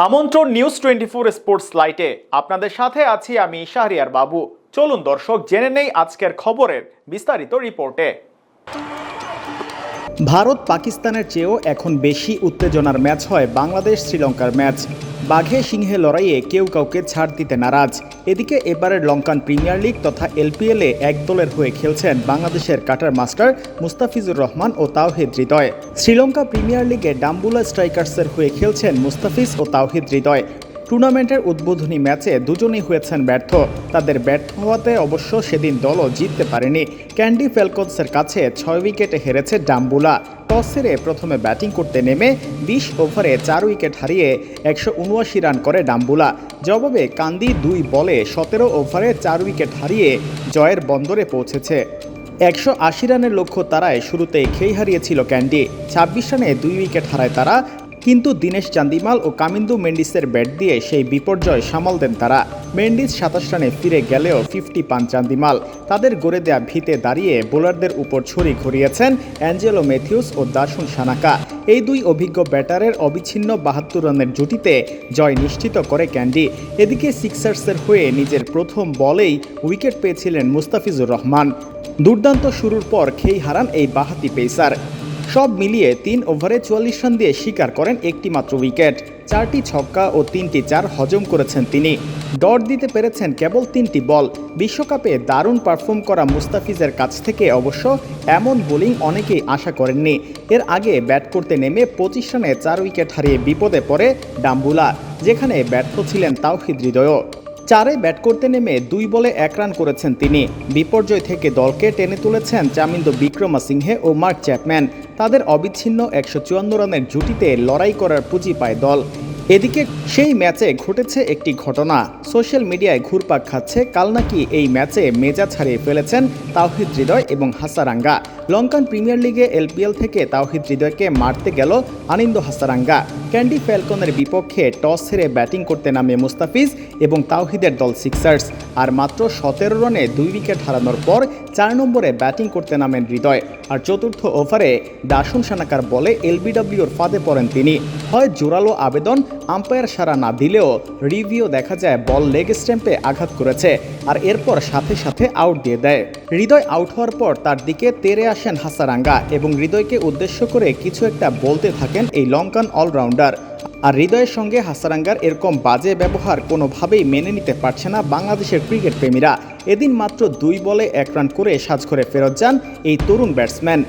আমন্ত্রণ news twenty four sports লাইটে আপনাদের সাথে আছি আমি শাহরিয়ার বাবু। চলুন দর্শক, জেনে নেই আজকের খবরের বিস্তারিত রিপোর্টে। ভারত পাকিস্তানের চেয়েও এখন বেশি উত্তেজনার ম্যাচ হয় বাংলাদেশ শ্রীলঙ্কার ম্যাচ। বাঘে সিংহে লড়াইয়ে কেউ কাউকে ছাড় দিতে নারাজ। এদিকে এবারের লঙ্কান প্রিমিয়ার লিগ তথা এলপিএলে এক দলের হয়ে খেলছেন বাংলাদেশের কাটার মাস্টার মুস্তাফিজুর রহমান ও তাওহিদ হৃদয়। শ্রীলঙ্কা প্রিমিয়ার লিগে ডাম্বুলা স্ট্রাইকার্সের হয়ে খেলছেন মুস্তাফিজ ও তাওহিদ হৃদয়। টুর্নামেন্টের উদ্বোধনী ম্যাচে দুজনেই হয়েছেন ব্যর্থ। তাদের ব্যর্থ হওয়াতে অবশ্য সেদিন দলও জিততে পারেনি। ক্যান্ডি ফেলকনসের কাছে ছয় উইকেটে হেরেছে ডাম্বুলা। টস হেরে প্রথমে ব্যাটিং করতে নেমে বিশ ওভারে চার উইকেট হারিয়ে একশো উনআশি রান করে ডাম্বুলা। জবাবে কান্দি দুই বলে সতেরো ওভারে চার উইকেট হারিয়ে জয়ের বন্দরে পৌঁছেছে। একশো আশি রানের লক্ষ্য তারায় শুরুতেই খেই হারিয়েছিল ক্যান্ডি। ছাব্বিশ রানে দুই উইকেট হারায় তারা। কিন্তু দীনেশ চান্দিমাল ও কামিন্দু মেন্ডিসের ব্যাট দিয়ে সেই বিপর্যয় সামাল দেন তারা। মেন্ডিস সাতাশ রানে ফিরে গেলেও ফিফটি পান চান্দিমাল। তাদের গড়ে দেয়া ভিতে দাঁড়িয়ে বোলারদের উপর ছড়ি ঘুরিয়েছেন অ্যাঞ্জেলো ম্যাথিউস ও দার্শন সানাকা। এই দুই অভিজ্ঞ ব্যাটারের অবিচ্ছিন্ন বাহাত্তর রানের জুটিতে জয় নিশ্চিত করে ক্যান্ডি। এদিকে সিক্সার্সের হয়ে নিজের প্রথম বলেই উইকেট পেয়েছিলেন মুস্তাফিজুর রহমান। দুর্দান্ত শুরুর পর খেই হারান এই বাহাতি পেসার। সব মিলিয়ে তিন ওভারে চুয়াল্লিশ রান দিয়ে শিকার করেন একটি মাত্র উইকেট। চারটি ছক্কা ও তিনটি চার হজম করেছেন তিনি। ডট দিতে পেরেছেন কেবল তিনটি বল। বিশ্বকাপে দারুণ পারফর্ম করা মুস্তাফিজের কাছ থেকে অবশ্য এমন বোলিং অনেকেই আশা করেননি। এর আগে ব্যাট করতে নেমে পঁচিশ রানে চার উইকেট হারিয়ে বিপদে পড়ে ডাম্বুলা, যেখানে ব্যর্থ ছিলেন তাওহিদ হৃদয়ও। চারে ব্যাট করতে নেমে দুই বলে এক রান করেছেন তিনি। বিপর্যয় থেকে দলকে টেনে তুলেছেন চামিন্দ বিক্রমাসিংহে ও মার্ক চ্যাপম্যান। তাদের অবিচ্ছিন্ন একশো চুয়ান্ন রানের জুটিতে লড়াই করার পুঁজি পায় দল। এদিকে সেই ম্যাচে ঘটেছে একটি ঘটনা। সোশ্যাল মিডিয়ায় ঘুরপাক খাচ্ছে, কাল নাকি এই ম্যাচে মেজাজ ছাড়িয়ে ফেলেছেন তাওহিদ হৃদয় এবং হাসারাঙ্গা। লঙ্কান প্রিমিয়ার লিগে এলপিএল থেকে তাওহিদ হৃদয়কে মারতে গেল আনিন্দ হাসারাঙ্গা। ক্যান্ডি ফ্যালকনের বিপক্ষে টস হেরে ব্যাটিং করতে নামে মুস্তাফিজ এবং তাওহিদের দল সিক্সার্স আর মাত্র সতেরো রানে দুই উইকেট হারানোর পর চার নম্বরে ব্যাটিং করতে নামেন হৃদয়। আর চতুর্থ ওভারে দাসুন সানাকার বলে এলবিডব্লিউর ফাঁদে পড়েন তিনি। হয় জোরালো আবেদন, আম্পায়ার সারা না দিলেও রিভিউ দেখা যায় বল লেগ স্ট্যাম্পে আঘাত করেছে আর এরপর সাথে সাথে আউট দিয়ে দেয়। হৃদয় আউট হওয়ার পর তার দিকে তেরে আসেন হাসারাঙ্গা এবং হৃদয়কে উদ্দেশ্য করে কিছু একটা বলতে থাকেন এই লঙ্কান অলরাউন্ডার। আর হৃদয়ের সঙ্গে হাসারাঙ্গার এরকম বাজে ব্যবহার কোনোভাবেই মেনে নিতে পারছে না বাংলাদেশের ক্রিকেট প্রেমীরা। এদিন মাত্র দুই বলে এক রান করে সাজঘরে ফেরত যান এই তরুণ ব্যাটসম্যান।